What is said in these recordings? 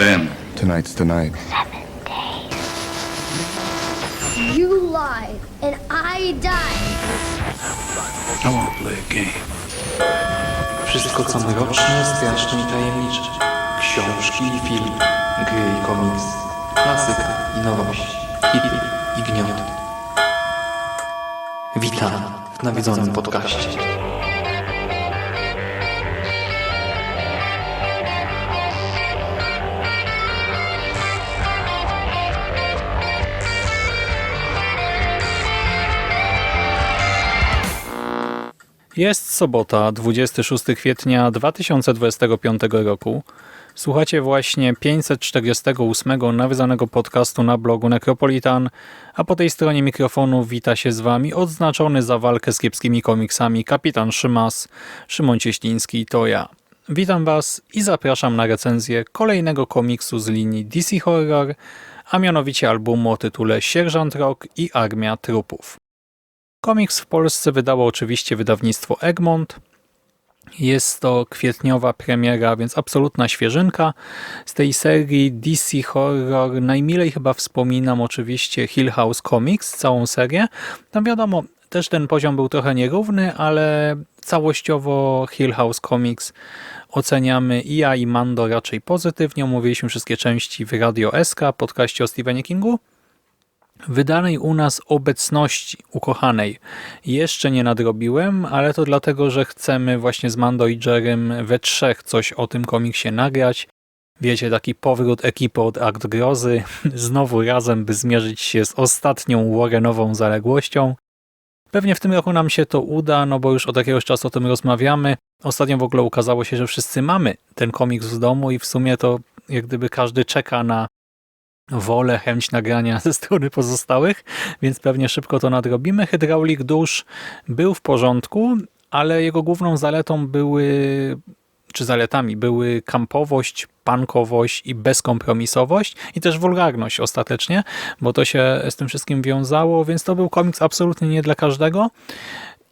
Then, Tonight's the night. You lied, and I died. I want to play a game. Wszystko co mroczne, straszne i tajemnicze. Książki i filmy, gry i komiks, klasyka i nowość, hity i gnioty. Witam w nawiedzonym podcaście. Jest sobota, 26 kwietnia 2025 roku. Słuchacie właśnie 548 nawiązanego podcastu na blogu Necropolitan, a po tej stronie mikrofonu wita się z Wami odznaczony za walkę z kiepskimi komiksami kapitan Szymas, Szymon Cieśliński to ja. Witam Was i zapraszam na recenzję kolejnego komiksu z linii DC Horror, a mianowicie albumu o tytule Sierżant Rock i Armia Trupów. Komiks w Polsce wydało oczywiście wydawnictwo Egmont. Jest to kwietniowa premiera, więc absolutna świeżynka. Z tej serii DC Horror najmilej chyba wspominam oczywiście Hill House Comics, całą serię. Tam wiadomo, też ten poziom był trochę nierówny, ale całościowo Hill House Comics oceniamy i ja i Mando raczej pozytywnie. Omówiliśmy wszystkie części w Radio SK, podcaście o Stephenie Kingu wydanej u nas obecności ukochanej jeszcze nie nadrobiłem, ale to dlatego, że chcemy właśnie z Mando i Jerem we trzech coś o tym komiksie nagrać. Wiecie, taki powrót ekipy od Akt Grozy, znowu razem, by zmierzyć się z ostatnią Warrenową zaległością. Pewnie w tym roku nam się to uda, no bo już od jakiegoś czasu o tym rozmawiamy. Ostatnio w ogóle ukazało się, że wszyscy mamy ten komiks w domu i w sumie to jak gdyby każdy czeka na wolę, chęć nagrania ze strony pozostałych, więc pewnie szybko to nadrobimy. Hydraulik dusz był w porządku, ale jego główną zaletą były, czy zaletami były kampowość, pankowość i bezkompromisowość i też wulgarność ostatecznie, bo to się z tym wszystkim wiązało, więc to był komiks absolutnie nie dla każdego.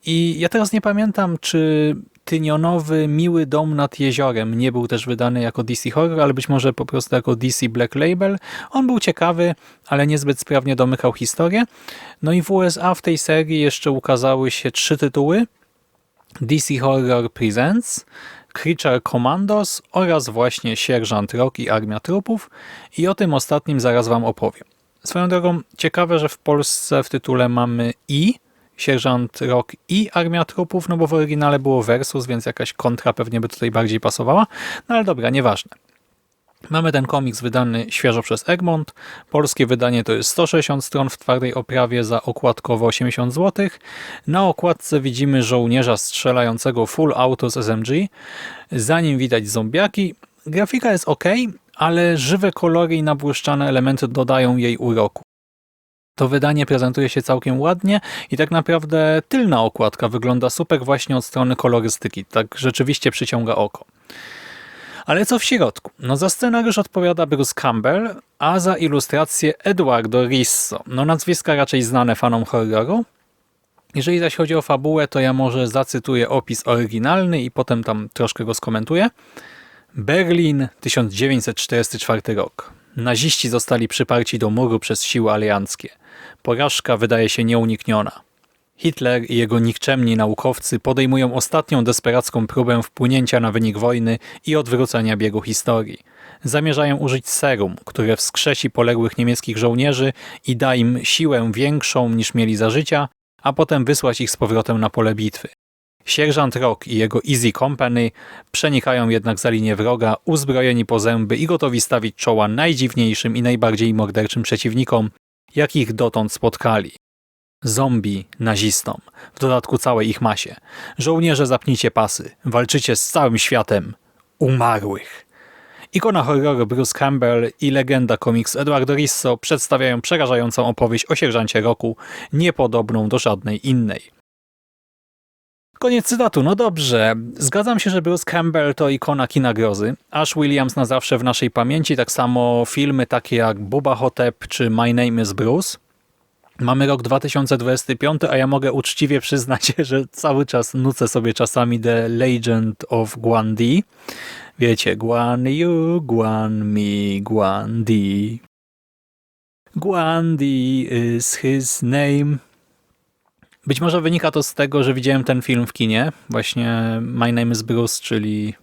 I ja teraz nie pamiętam, czy tynionowy Miły Dom nad Jeziorem nie był też wydany jako DC Horror, ale być może po prostu jako DC Black Label. On był ciekawy, ale niezbyt sprawnie domykał historię. No i w USA w tej serii jeszcze ukazały się trzy tytuły. DC Horror Presents, Creature Commandos oraz właśnie Sierżant Rock i Armia Trupów i o tym ostatnim zaraz Wam opowiem. Swoją drogą ciekawe, że w Polsce w tytule mamy i Sierżant Rock i Armia Trupów, no bo w oryginale było Versus, więc jakaś kontra pewnie by tutaj bardziej pasowała. No ale dobra, nieważne. Mamy ten komiks wydany świeżo przez Egmont. Polskie wydanie to jest 160 stron w twardej oprawie za okładkowo 80 zł. Na okładce widzimy żołnierza strzelającego full auto z SMG. Za nim widać zombiaki. Grafika jest ok, ale żywe kolory i nabłyszczane elementy dodają jej uroku. To wydanie prezentuje się całkiem ładnie i tak naprawdę tylna okładka wygląda super właśnie od strony kolorystyki. Tak rzeczywiście przyciąga oko. Ale co w środku? No za scenariusz odpowiada Bruce Campbell, a za ilustrację Eduardo Risso. No nazwiska raczej znane fanom horroru. Jeżeli zaś chodzi o fabułę, to ja może zacytuję opis oryginalny i potem tam troszkę go skomentuję. Berlin, 1944 rok. Naziści zostali przyparci do muru przez siły alianckie. Porażka wydaje się nieunikniona. Hitler i jego nikczemni naukowcy podejmują ostatnią desperacką próbę wpłynięcia na wynik wojny i odwrócenia biegu historii. Zamierzają użyć serum, które wskrzesi poległych niemieckich żołnierzy i da im siłę większą niż mieli za życia, a potem wysłać ich z powrotem na pole bitwy. Sierżant Rock i jego Easy Company przenikają jednak za linię wroga, uzbrojeni po zęby i gotowi stawić czoła najdziwniejszym i najbardziej morderczym przeciwnikom, jakich dotąd spotkali. Zombie nazistom, w dodatku całej ich masie. Żołnierze zapnijcie pasy, walczycie z całym światem umarłych. Ikona horroru Bruce Campbell i legenda komiks Eduardo Risso przedstawiają przerażającą opowieść o sierżancie roku, niepodobną do żadnej innej. Koniec cytatu. No dobrze. Zgadzam się, że Bruce Campbell to ikona kina grozy. Ash Williams na zawsze w naszej pamięci. Tak samo filmy takie jak Bubba Hotep czy My Name is Bruce. Mamy rok 2025, a ja mogę uczciwie przyznać, że cały czas nucę sobie czasami The Legend of Guan Di. Wiecie, Guan Yu, Guan Mi, Guan Di. Guan is his name. Być może wynika to z tego, że widziałem ten film w kinie. Właśnie My Name is Bruce, czyli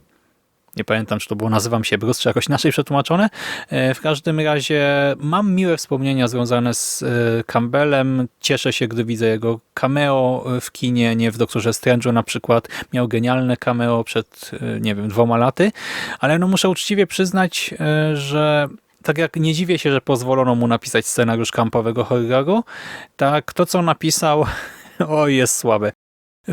nie pamiętam, czy to było Nazywam się Bruce, czy jakoś inaczej przetłumaczone. E, W każdym razie mam miłe wspomnienia związane z e, Campbellem. Cieszę się, gdy widzę jego cameo w kinie, nie w Doktorze Strange'u na przykład. Miał genialne cameo przed, e, nie wiem, dwoma laty, ale no muszę uczciwie przyznać, e, że tak jak nie dziwię się, że pozwolono mu napisać scenariusz kampowego horroru, tak to, co napisał, o jest słabe.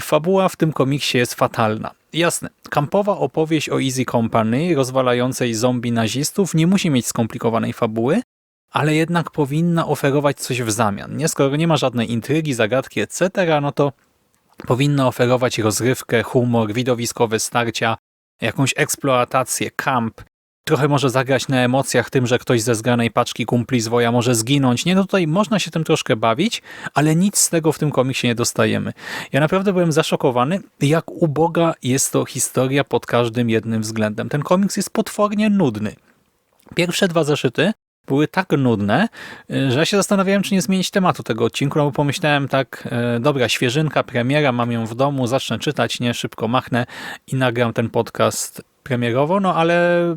Fabuła w tym komiksie jest fatalna. Jasne, kampowa opowieść o Easy Company rozwalającej zombie nazistów nie musi mieć skomplikowanej fabuły, ale jednak powinna oferować coś w zamian. Nie? Skoro nie ma żadnej intrygi, zagadki, etc., no to powinna oferować rozrywkę, humor, widowiskowe starcia, jakąś eksploatację, kamp, trochę może zagrać na emocjach tym, że ktoś ze zgranej paczki kumpli zwoja może zginąć. Nie, no tutaj można się tym troszkę bawić, ale nic z tego w tym komiksie nie dostajemy. Ja naprawdę byłem zaszokowany, jak uboga jest to historia pod każdym jednym względem. Ten komiks jest potwornie nudny. Pierwsze dwa zeszyty były tak nudne, że ja się zastanawiałem, czy nie zmienić tematu tego odcinku, no bo pomyślałem tak, e, dobra, świeżynka, premiera, mam ją w domu, zacznę czytać, nie, szybko machnę i nagram ten podcast premierowo, no ale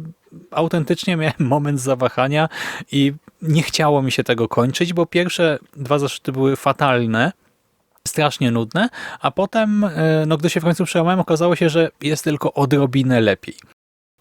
autentycznie miałem moment zawahania i nie chciało mi się tego kończyć, bo pierwsze dwa zeszyty były fatalne, strasznie nudne, a potem, e, no gdy się w końcu przełamałem, okazało się, że jest tylko odrobinę lepiej.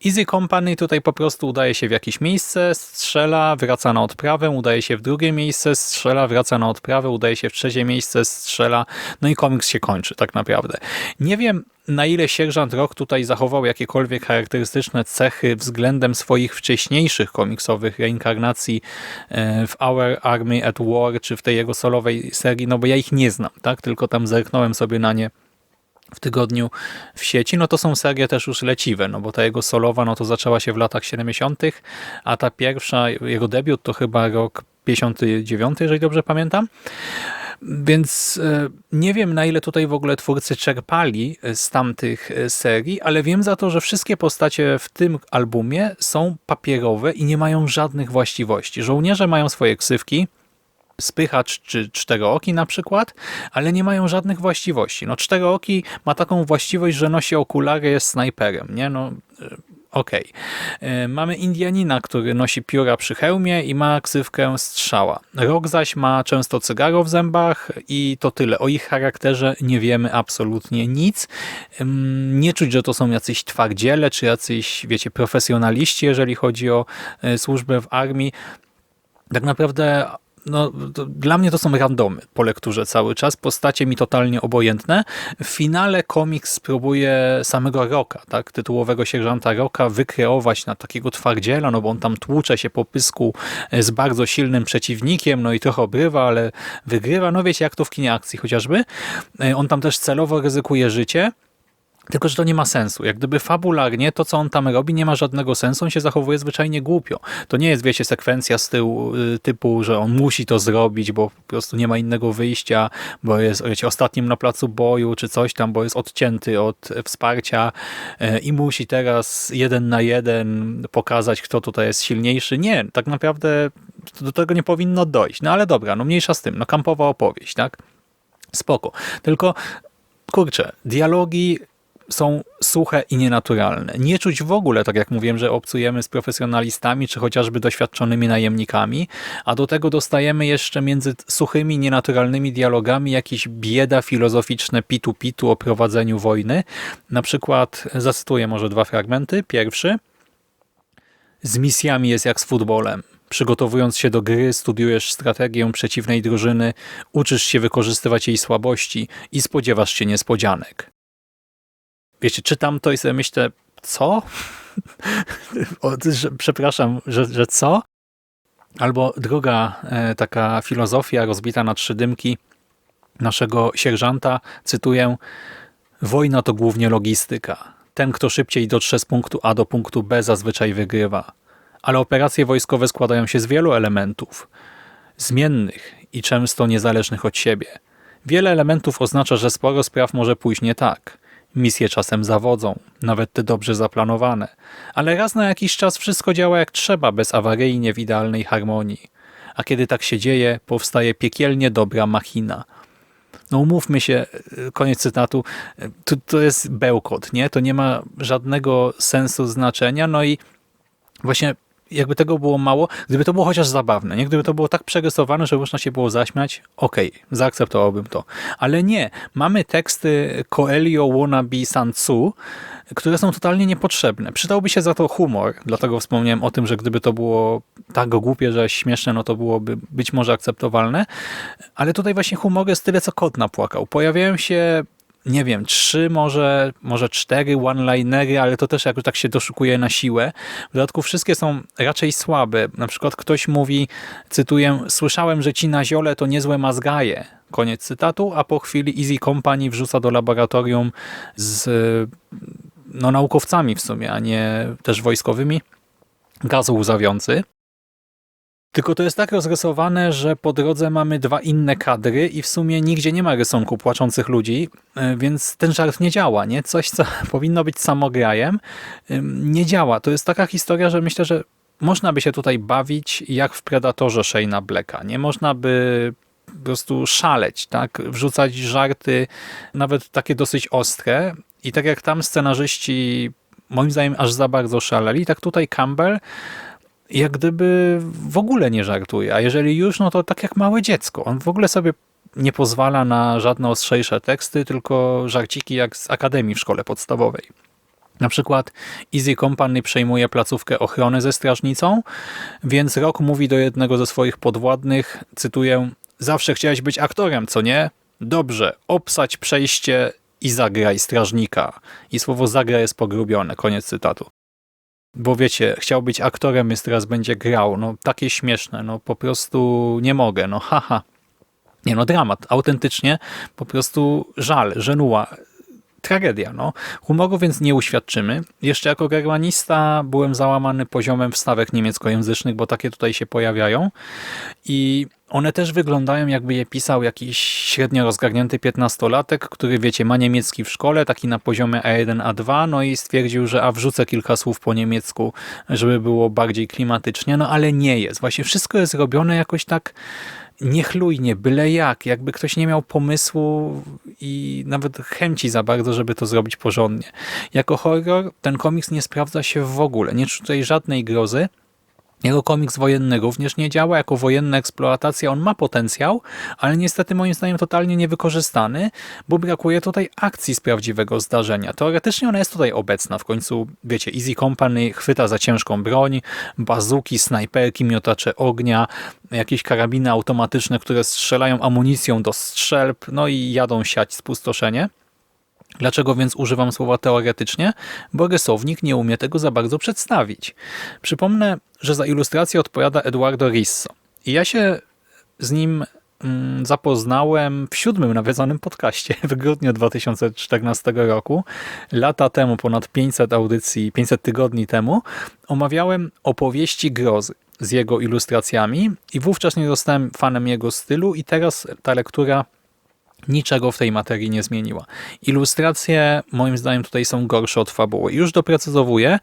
Easy Company tutaj po prostu udaje się w jakieś miejsce, strzela, wraca na odprawę, udaje się w drugie miejsce, strzela, wraca na odprawę, udaje się w trzecie miejsce, strzela, no i komiks się kończy tak naprawdę. Nie wiem na ile sierżant Rock tutaj zachował jakiekolwiek charakterystyczne cechy względem swoich wcześniejszych komiksowych reinkarnacji e, w Our Army at War, czy w tej jego solowej serii, no bo ja ich nie znam, tak? tylko tam zerknąłem sobie na nie w tygodniu w sieci, no to są serie też już leciwe, no bo ta jego solowa, no to zaczęła się w latach 70., a ta pierwsza, jego debiut to chyba rok 59, jeżeli dobrze pamiętam. Więc e, nie wiem, na ile tutaj w ogóle twórcy czerpali z tamtych e, serii, ale wiem za to, że wszystkie postacie w tym albumie są papierowe i nie mają żadnych właściwości. Żołnierze mają swoje ksywki, spychacz czy czterooki na przykład, ale nie mają żadnych właściwości. No czterooki ma taką właściwość, że nosi okulary, jest snajperem, nie? No e, okej. Okay. Mamy Indianina, który nosi pióra przy hełmie i ma ksywkę strzała. Rok zaś ma często cygaro w zębach i to tyle. O ich charakterze nie wiemy absolutnie nic. Nie czuć, że to są jacyś twardziele, czy jacyś, wiecie, profesjonaliści, jeżeli chodzi o e, służbę w armii. Tak naprawdę no, dla mnie to są randomy po lekturze cały czas, postacie mi totalnie obojętne. W finale komiks spróbuje samego Roka, tak, tytułowego sierżanta Roka wykreować na takiego twardziela, no bo on tam tłucze się po pysku z bardzo silnym przeciwnikiem, no i trochę obrywa, ale wygrywa, no wiecie jak to w kinie akcji chociażby. On tam też celowo ryzykuje życie, tylko, że to nie ma sensu. Jak gdyby fabularnie to, co on tam robi, nie ma żadnego sensu. On się zachowuje zwyczajnie głupio. To nie jest, wiecie, sekwencja z tyłu y, typu, że on musi to zrobić, bo po prostu nie ma innego wyjścia, bo jest, wiecie, ostatnim na placu boju, czy coś tam, bo jest odcięty od wsparcia y, i musi teraz jeden na jeden pokazać, kto tutaj jest silniejszy. Nie, tak naprawdę do tego nie powinno dojść. No ale dobra, no mniejsza z tym. No kampowa opowieść, tak? Spoko. Tylko, kurczę, dialogi są suche i nienaturalne. Nie czuć w ogóle, tak jak mówiłem, że obcujemy z profesjonalistami, czy chociażby doświadczonymi najemnikami, a do tego dostajemy jeszcze między suchymi, nienaturalnymi dialogami jakieś bieda filozoficzne pitu-pitu o prowadzeniu wojny. Na przykład, zacytuję może dwa fragmenty. Pierwszy. Z misjami jest jak z futbolem. Przygotowując się do gry, studiujesz strategię przeciwnej drużyny, uczysz się wykorzystywać jej słabości i spodziewasz się niespodzianek wiecie, czytam to i sobie myślę, co? przepraszam, że, że co? Albo druga e, taka filozofia rozbita na trzy dymki naszego sierżanta, cytuję, wojna to głównie logistyka. Ten, kto szybciej dotrze z punktu A do punktu B zazwyczaj wygrywa. Ale operacje wojskowe składają się z wielu elementów, zmiennych i często niezależnych od siebie. Wiele elementów oznacza, że sporo spraw może pójść nie tak. Misje czasem zawodzą, nawet te dobrze zaplanowane, ale raz na jakiś czas wszystko działa jak trzeba, bezawaryjnie w idealnej harmonii. A kiedy tak się dzieje, powstaje piekielnie dobra machina. No umówmy się, y, koniec cytatu, y, to, to jest bełkot, nie? To nie ma żadnego sensu, znaczenia, no i właśnie jakby tego było mało, gdyby to było chociaż zabawne, nie? Gdyby to było tak przerysowane, że można się było zaśmiać, okej, zaakceptowałbym to. Ale nie, mamy teksty Coelho, Wannabe, Sansu, które są totalnie niepotrzebne. Przydałby się za to humor, dlatego wspomniałem o tym, że gdyby to było tak głupie, że śmieszne, no to byłoby być może akceptowalne, ale tutaj właśnie humor jest tyle, co kot napłakał. Pojawiają się nie wiem, trzy, może, może cztery one-linery, ale to też jakoś tak się doszukuje na siłę. W dodatku wszystkie są raczej słabe. Na przykład ktoś mówi, cytuję, słyszałem, że ci na ziole to niezłe mazgaje. Koniec cytatu, a po chwili Easy Company wrzuca do laboratorium z no, naukowcami w sumie, a nie też wojskowymi gaz łzawiący. Tylko to jest tak rozrysowane, że po drodze mamy dwa inne kadry i w sumie nigdzie nie ma rysunku płaczących ludzi, y, więc ten żart nie działa. nie? Coś, co powinno być samograjem, nie działa. To jest taka historia, że myślę, że można by się tutaj bawić jak w Predatorze Shane'a Blacka. Nie można by po prostu szaleć, tak? wrzucać żarty, nawet takie dosyć ostre. I tak jak tam scenarzyści moim zdaniem aż za bardzo szaleli, tak tutaj Campbell jak gdyby w ogóle nie żartuje. A jeżeli już, no to tak jak małe dziecko. On w ogóle sobie nie pozwala na żadne ostrzejsze teksty, tylko żarciki jak z akademii w szkole podstawowej. Na przykład Easy Company przejmuje placówkę ochrony ze strażnicą, więc Rock mówi do jednego ze swoich podwładnych, cytuję, zawsze chciałeś być aktorem, co nie? Dobrze, obsać przejście i zagraj strażnika. I słowo zagra jest pogrubione, koniec cytatu. Bo wiecie, chciał być aktorem, więc teraz będzie grał. No takie śmieszne, no po prostu nie mogę, no haha. Nie no, dramat, autentycznie, po prostu żal, żenuła, tragedia. No. Humoru więc nie uświadczymy. Jeszcze jako germanista byłem załamany poziomem wstawek niemieckojęzycznych, bo takie tutaj się pojawiają i one też wyglądają jakby je pisał jakiś średnio rozgarnięty piętnastolatek, który wiecie, ma niemiecki w szkole, taki na poziomie A1, A2, no i stwierdził, że a wrzucę kilka słów po niemiecku, żeby było bardziej klimatycznie, no ale nie jest. Właśnie wszystko jest robione jakoś tak niechlujnie, byle jak, jakby ktoś nie miał pomysłu i nawet chęci za bardzo, żeby to zrobić porządnie. Jako horror ten komiks nie sprawdza się w ogóle, nie tutaj żadnej grozy, jako komiks wojenny również nie działa, jako wojenna eksploatacja on ma potencjał, ale niestety moim zdaniem totalnie niewykorzystany, bo brakuje tutaj akcji z prawdziwego zdarzenia. Teoretycznie ona jest tutaj obecna, w końcu wiecie, Easy Company chwyta za ciężką broń, bazuki, snajperki, miotacze ognia, jakieś karabiny automatyczne, które strzelają amunicją do strzelb, no i jadą siać spustoszenie. Dlaczego więc używam słowa teoretycznie? Bo rysownik nie umie tego za bardzo przedstawić. Przypomnę, że za ilustrację odpowiada Eduardo Risso. I ja się z nim mm, zapoznałem w siódmym nawiedzonym podcaście w grudniu 2014 roku. Lata temu, ponad 500 audycji, 500 tygodni temu, omawiałem opowieści grozy z jego ilustracjami i wówczas nie zostałem fanem jego stylu i teraz ta lektura niczego w tej materii nie zmieniła. Ilustracje moim zdaniem tutaj są gorsze od fabuły. Już doprecyzowuję,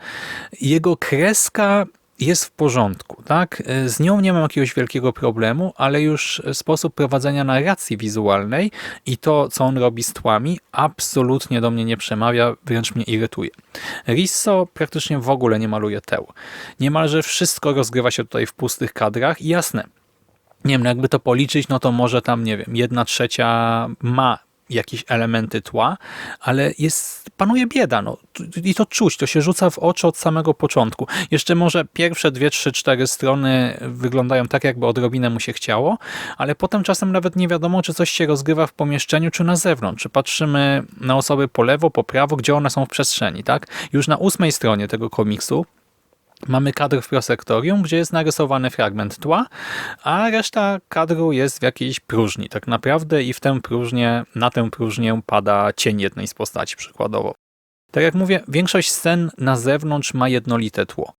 jego kreska jest w porządku, tak? Z nią nie mam jakiegoś wielkiego problemu, ale już sposób prowadzenia narracji wizualnej i to, co on robi z tłami, absolutnie do mnie nie przemawia, wręcz mnie irytuje. Risso praktycznie w ogóle nie maluje teł. Niemalże wszystko rozgrywa się tutaj w pustych kadrach i jasne, nie wiem, no jakby to policzyć, no to może tam, nie wiem, jedna trzecia ma jakieś elementy tła, ale jest, panuje bieda, no i to czuć, to się rzuca w oczy od samego początku. Jeszcze może pierwsze dwie, trzy, cztery strony wyglądają tak, jakby odrobinę mu się chciało, ale potem czasem nawet nie wiadomo, czy coś się rozgrywa w pomieszczeniu, czy na zewnątrz. Czy patrzymy na osoby po lewo, po prawo, gdzie one są w przestrzeni, tak? Już na ósmej stronie tego komiksu Mamy kadr w prosektorium, gdzie jest narysowany fragment tła, a reszta kadru jest w jakiejś próżni tak naprawdę i w tę próżnię, na tę próżnię pada cień jednej z postaci przykładowo. Tak jak mówię, większość scen na zewnątrz ma jednolite tło.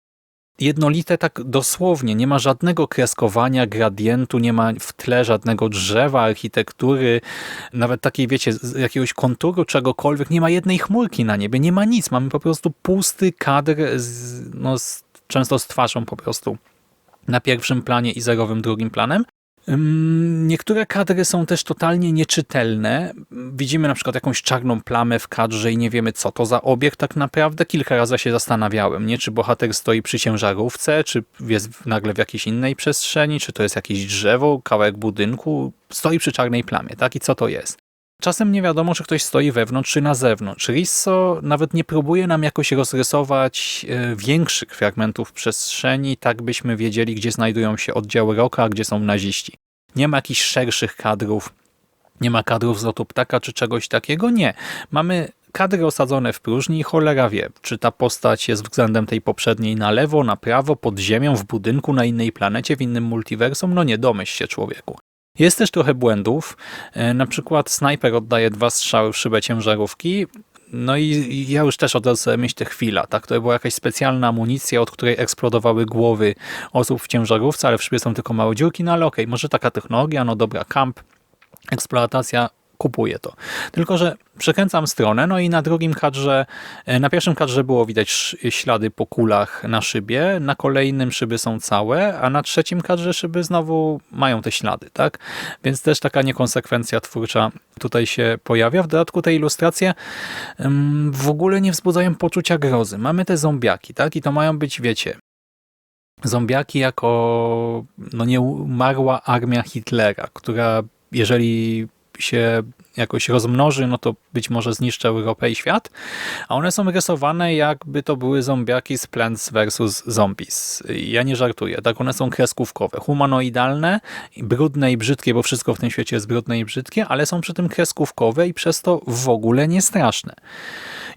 jednolite tak dosłownie. Nie ma żadnego kreskowania, gradientu, nie ma w tle żadnego drzewa, architektury, nawet takiej, wiecie, jakiegoś konturu, czegokolwiek. Nie ma jednej chmurki na niebie, nie ma nic. Mamy po prostu pusty kadr, z, no, z, często z twarzą po prostu na pierwszym planie i zerowym drugim planem. Niektóre kadry są też totalnie nieczytelne. Widzimy na przykład jakąś czarną plamę w kadrze i nie wiemy, co to za obiekt tak naprawdę. Kilka razy się zastanawiałem, nie? czy bohater stoi przy ciężarówce, czy jest nagle w jakiejś innej przestrzeni, czy to jest jakieś drzewo, kawałek budynku. Stoi przy czarnej plamie, tak? I co to jest? Czasem nie wiadomo, czy ktoś stoi wewnątrz, czy na zewnątrz. Risso nawet nie próbuje nam jakoś rozrysować e, większych fragmentów przestrzeni, tak byśmy wiedzieli, gdzie znajdują się oddziały Roka, a gdzie są naziści. Nie ma jakichś szerszych kadrów, nie ma kadrów z lotu ptaka, czy czegoś takiego. Nie. Mamy kadry osadzone w próżni i cholera wie, czy ta postać jest względem tej poprzedniej na lewo, na prawo, pod ziemią, w budynku, na innej planecie, w innym multiversum. No nie, domyśl się człowieku. Jest też trochę błędów. E, Na przykład snajper oddaje dwa strzały w szybę ciężarówki. No i ja już też od razu sobie myślę chwila, tak? To była jakaś specjalna amunicja, od której eksplodowały głowy osób w ciężarówce, ale w szybie są tylko małe dziurki, no ale okej, może taka technologia, no dobra, kamp, eksploatacja, kupuję to. Tylko, że przekręcam stronę, no i na drugim kadrze, e, na pierwszym kadrze było widać ślady po kulach na szybie, na kolejnym szyby są całe, a na trzecim kadrze szyby znowu mają te ślady, tak? Więc też taka niekonsekwencja twórcza tutaj się pojawia. W dodatku te ilustracje w ogóle nie wzbudzają poczucia grozy. Mamy te zombiaki, tak? I to mają być, wiecie, zombiaki jako no nieumarła armia Hitlera, która jeżeli się jakoś rozmnoży, no to być może zniszczy Europę i świat, a one są rysowane jakby to były zombiaki z Plants vs. Zombies. Ja nie żartuję, tak one są kreskówkowe, humanoidalne, brudne i brzydkie, bo wszystko w tym świecie jest brudne i brzydkie, ale są przy tym kreskówkowe i przez to w ogóle nie straszne.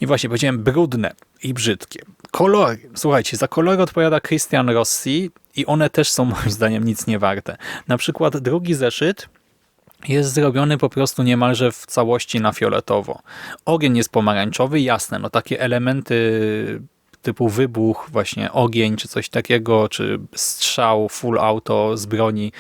I właśnie powiedziałem brudne i brzydkie. Kolory. Słuchajcie, za kolory odpowiada Christian Rossi i one też są moim zdaniem nic nie warte. Na przykład drugi zeszyt jest zrobiony po prostu niemalże w całości na fioletowo. Ogień jest pomarańczowy, jasne, no takie elementy typu wybuch, właśnie ogień, czy coś takiego, czy strzał full auto z broni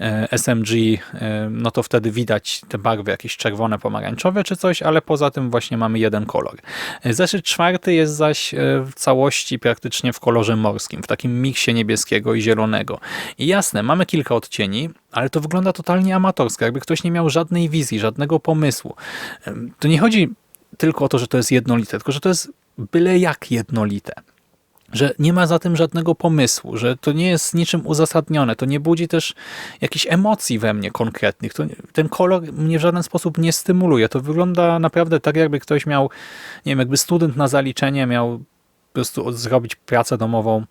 e, SMG, e, no to wtedy widać te barwy jakieś czerwone, pomarańczowe, czy coś, ale poza tym właśnie mamy jeden kolor. E, Zeszyt czwarty jest zaś w całości praktycznie w kolorze morskim, w takim miksie niebieskiego i zielonego. I jasne, mamy kilka odcieni, ale to wygląda totalnie amatorsko, jakby ktoś nie miał żadnej wizji, żadnego pomysłu. To nie chodzi tylko o to, że to jest jednolite, tylko że to jest byle jak jednolite. Że nie ma za tym żadnego pomysłu, że to nie jest niczym uzasadnione, to nie budzi też jakichś emocji we mnie konkretnych. To, ten kolor mnie w żaden sposób nie stymuluje. To wygląda naprawdę tak, jakby ktoś miał, nie wiem, jakby student na zaliczenie miał po prostu zrobić pracę domową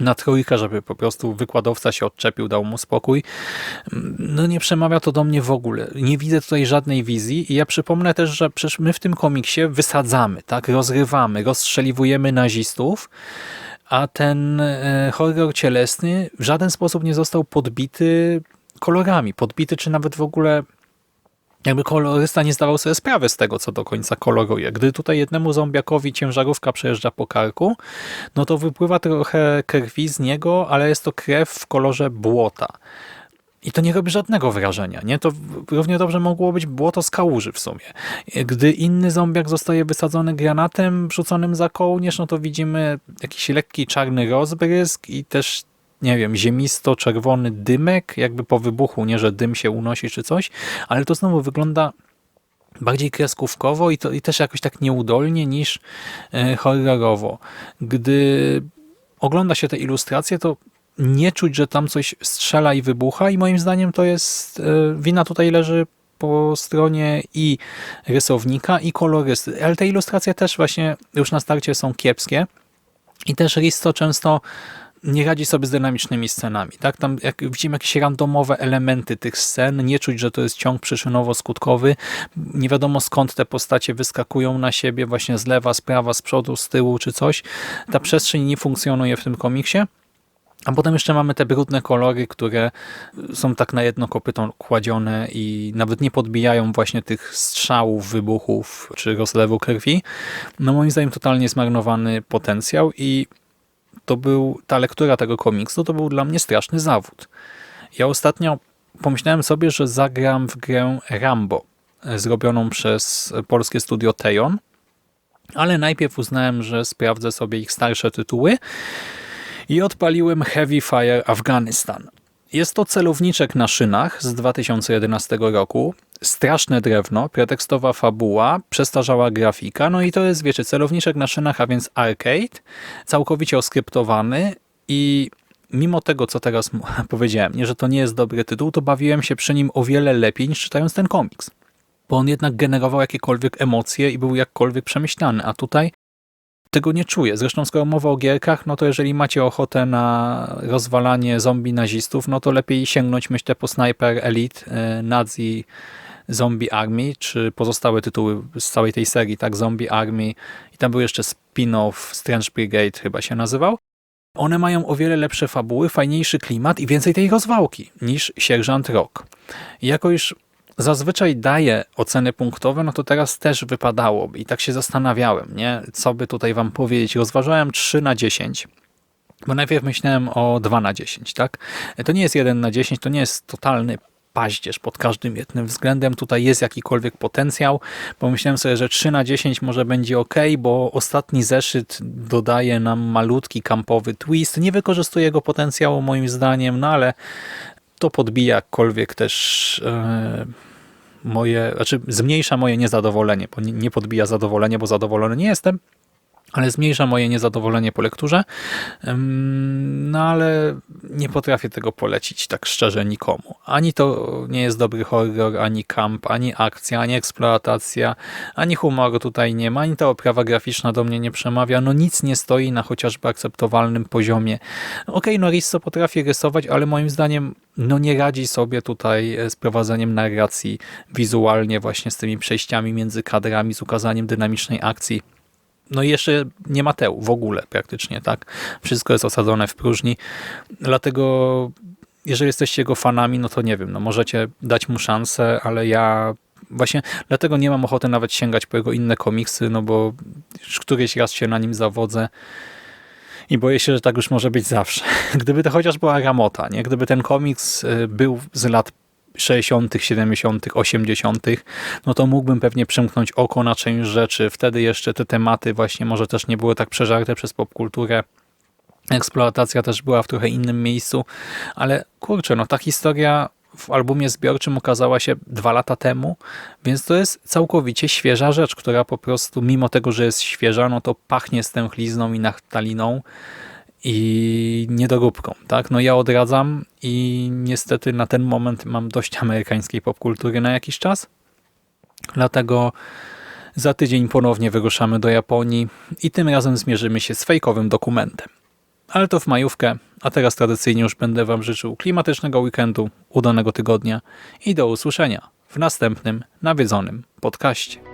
na trójkę, żeby po prostu wykładowca się odczepił, dał mu spokój. No nie przemawia to do mnie w ogóle. Nie widzę tutaj żadnej wizji i ja przypomnę też, że przecież my w tym komiksie wysadzamy, tak, rozrywamy, rozstrzeliwujemy nazistów, a ten e, horror cielesny w żaden sposób nie został podbity kolorami, podbity czy nawet w ogóle jakby kolorysta nie zdawał sobie sprawy z tego, co do końca koloruje. Gdy tutaj jednemu zombiakowi ciężarówka przejeżdża po karku, no to wypływa trochę krwi z niego, ale jest to krew w kolorze błota. I to nie robi żadnego wrażenia, nie? To równie dobrze mogło być błoto z kałuży w sumie. Gdy inny zombiak zostaje wysadzony granatem wrzuconym za kołnierz, no to widzimy jakiś lekki czarny rozbrysk i też nie wiem, ziemisto-czerwony dymek, jakby po wybuchu, nie, że dym się unosi czy coś, ale to znowu wygląda bardziej kreskówkowo i, to, i też jakoś tak nieudolnie niż e, horrorowo. Gdy ogląda się te ilustracje, to nie czuć, że tam coś strzela i wybucha i moim zdaniem to jest, e, wina tutaj leży po stronie i rysownika i kolorysty, ale te ilustracje też właśnie już na starcie są kiepskie i też Risto często nie radzi sobie z dynamicznymi scenami. Tak? Tam jak widzimy jakieś randomowe elementy tych scen, nie czuć, że to jest ciąg przyczynowo-skutkowy. Nie wiadomo skąd te postacie wyskakują na siebie, właśnie z lewa, z prawa, z przodu, z tyłu czy coś. Ta przestrzeń nie funkcjonuje w tym komiksie. A potem jeszcze mamy te brudne kolory, które są tak na jedno kopyto kładzione i nawet nie podbijają właśnie tych strzałów, wybuchów czy rozlewu krwi. No moim zdaniem totalnie zmarnowany potencjał i to był, ta lektura tego komiksu to był dla mnie straszny zawód. Ja ostatnio pomyślałem sobie, że zagram w grę Rambo, e, zrobioną przez polskie studio Tejon, ale najpierw uznałem, że sprawdzę sobie ich starsze tytuły i odpaliłem Heavy Fire Afghanistan. Jest to celowniczek na szynach z 2011 roku. Straszne drewno, pretekstowa fabuła, przestarzała grafika. No i to jest, wiecie, celowniczek na szynach, a więc arcade, całkowicie oskryptowany i mimo tego, co teraz powiedziałem, nie, że to nie jest dobry tytuł, to bawiłem się przy nim o wiele lepiej niż czytając ten komiks. Bo on jednak generował jakiekolwiek emocje i był jakkolwiek przemyślany, a tutaj tego nie czuję. Zresztą skoro mowa o gierkach, no to jeżeli macie ochotę na rozwalanie zombie nazistów, no to lepiej sięgnąć, myślę, po Sniper Elite, e, Nazi Zombie Army, czy pozostałe tytuły z całej tej serii, tak, Zombie Army i tam był jeszcze spin-off Strange Brigade chyba się nazywał. One mają o wiele lepsze fabuły, fajniejszy klimat i więcej tej rozwałki niż Sierżant Rock. Jako już zazwyczaj daję oceny punktowe, no to teraz też wypadałoby i tak się zastanawiałem, nie? co by tutaj wam powiedzieć. Rozważałem 3 na 10, bo najpierw myślałem o 2 na 10, tak? To nie jest 1 na 10, to nie jest totalny paździerz pod każdym jednym względem. Tutaj jest jakikolwiek potencjał. Pomyślałem sobie, że 3 na 10 może będzie ok, bo ostatni zeszyt dodaje nam malutki kampowy twist. Nie wykorzystuje jego potencjału moim zdaniem, no ale to podbija jakkolwiek też e, moje, znaczy zmniejsza moje niezadowolenie, bo nie, nie podbija zadowolenie, bo zadowolony nie jestem, ale zmniejsza moje niezadowolenie po lekturze. No ale nie potrafię tego polecić tak szczerze nikomu. Ani to nie jest dobry horror, ani camp, ani akcja, ani eksploatacja, ani humoru tutaj nie ma, ani ta oprawa graficzna do mnie nie przemawia. No nic nie stoi na chociażby akceptowalnym poziomie. Okej, no Risso potrafi rysować, ale moim zdaniem no nie radzi sobie tutaj z prowadzeniem narracji wizualnie właśnie z tymi przejściami między kadrami, z ukazaniem dynamicznej akcji. No i jeszcze nie ma teł w ogóle praktycznie, tak? Wszystko jest osadzone w próżni. Dlatego jeżeli jesteście jego fanami, no to nie wiem, no możecie dać mu szansę, ale ja właśnie dlatego nie mam ochoty nawet sięgać po jego inne komiksy, no bo już któryś raz się na nim zawodzę i boję się, że tak już może być zawsze. Gdyby to chociaż była Ramota, nie? Gdyby ten komiks y, był z lat 60., 70., 80., no to mógłbym pewnie przymknąć oko na część rzeczy. Wtedy jeszcze te tematy właśnie może też nie były tak przeżarte przez popkulturę. Eksploatacja też była w trochę innym miejscu, ale kurczę, no ta historia w albumie zbiorczym ukazała się dwa lata temu, więc to jest całkowicie świeża rzecz, która po prostu, mimo tego, że jest świeża, no to pachnie stęchlizną i naftaliną i niedoróbką, tak? No ja odradzam i niestety na ten moment mam dość amerykańskiej popkultury na jakiś czas. Dlatego za tydzień ponownie wyruszamy do Japonii i tym razem zmierzymy się z fejkowym dokumentem. Ale to w majówkę, a teraz tradycyjnie już będę Wam życzył klimatycznego weekendu, udanego tygodnia i do usłyszenia w następnym nawiedzonym podcaście.